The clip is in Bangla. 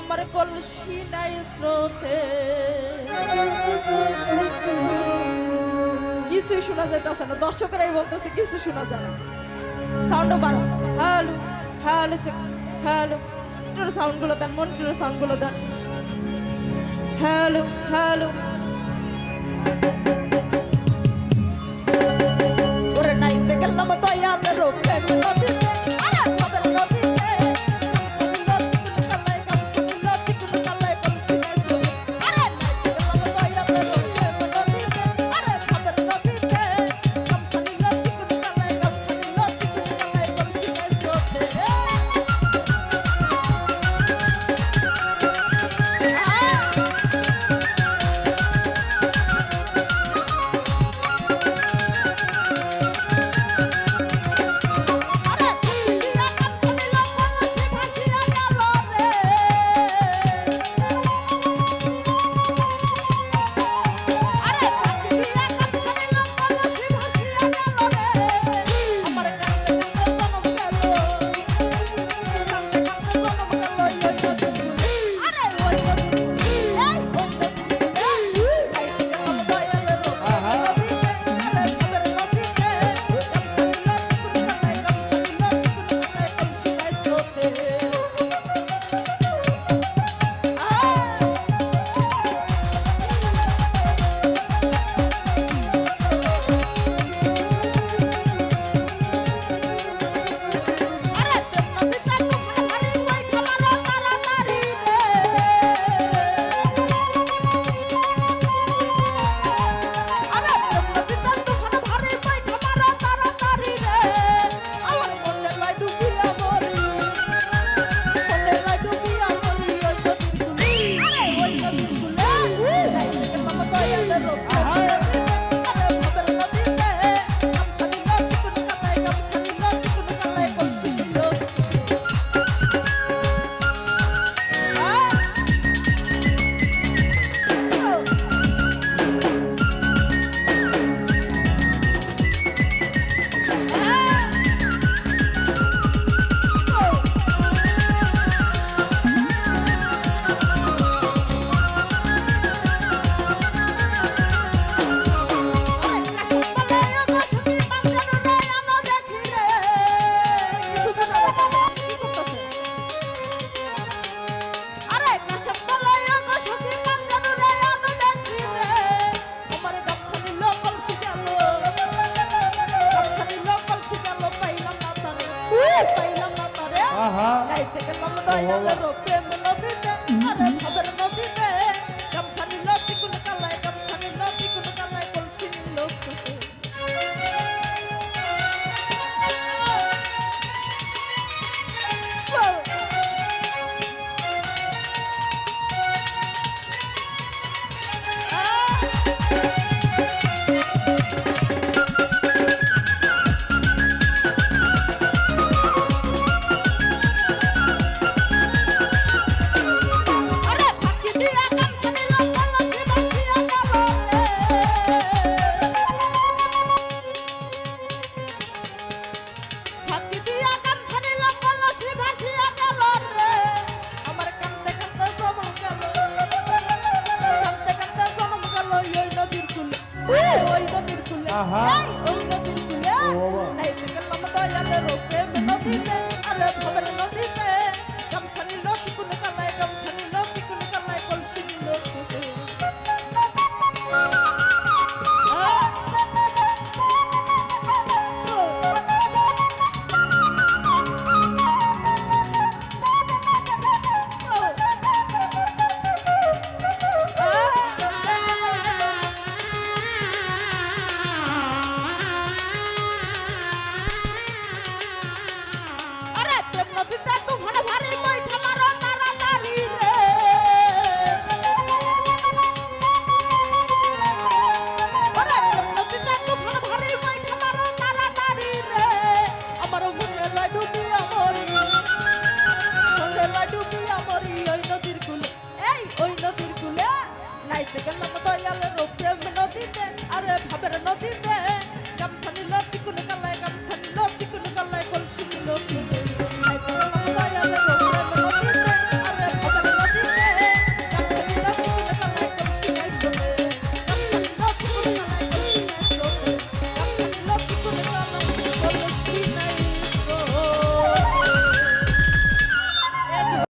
আমার কলসি নাই স্রোতে। কিছুই শোনা যাইতেছে না। দর্শকরাই বলতেছে কিছু শোনা যায় না। সাউন্ড বাড়ো হ্যালো হ্যালো হ্যালো মনিটর সাউন্ডগুলো দেন মনিটর সাউন্ডগুলো দেন। হ্যালো হ্যালো নাই থেকে মম দয়াল রূপে নবী Aha. Hey!